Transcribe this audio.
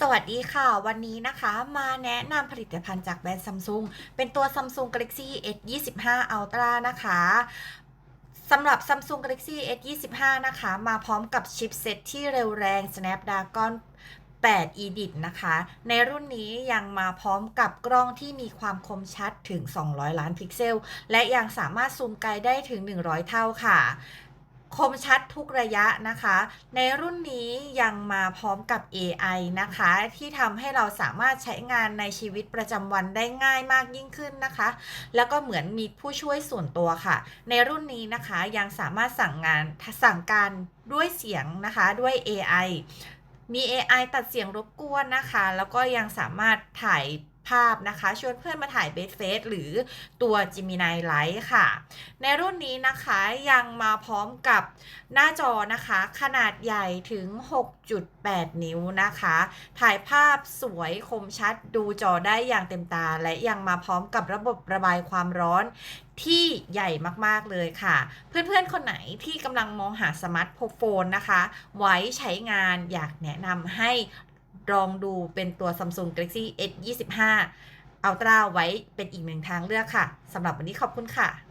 สวัสดีค่ะ วันนี้นะคะมาแนะนำผลิตภัณฑ์จากแบรนด์ซัมซุงเป็นตัว Samsung Galaxy S25 Ultra นะคะสำหรับ Samsung Galaxy S25 นะคะ มาพร้อมกับชิปเซ็ตที่เร็วแรง Snapdragon 8 Edit นะคะ ในรุ่นนี้ยังมาพร้อมกับกล้องที่มีความคมชัดถึง 200 ล้านพิกเซล และยังสามารถซูมไกลได้ถึง 100 เท่าค่ะ คมชัดทุกระยะนะคะ ในรุ่นนี้ยังมาพร้อมกับ AI นะคะ ที่ทำให้เราสามารถใช้งานในชีวิตประจำวันได้ง่ายมากยิ่งขึ้นนะคะ แล้วก็เหมือนมีผู้ช่วยส่วนตัวค่ะ ในรุ่นนี้นะคะยังสามารถสั่งงานสั่งการด้วยเสียงนะคะด้วย AI มี AI ตัดเสียงรบกวนนะคะ แล้วก็ยังสามารถถ่าย ภาพนะคะชวนเพื่อนมาถ่ายเบสเฟสหรือตัว Gemini Live ค่ะ ในรุ่นนี้นะคะยังมาพร้อมกับหน้าจอนะคะ ขนาดใหญ่ถึง 6.8 นิ้วนะคะ ถ่ายภาพสวยคมชัดดูจอได้อย่างเต็มตา และยังมาพร้อมกับระบบระบายความร้อนที่ใหญ่มาก ๆ เลยค่ะ เพื่อน ๆ คนไหนที่กำลังมองหาสมาร์ทโฟนนะคะ ไว้ใช้งานอยากแนะนำให้ ลองดูเป็นตัว Samsung Galaxy S25 Ultra ไว้เป็นอีกหนึ่งทางเลือกค่ะสำหรับวันนี้ขอบคุณค่ะ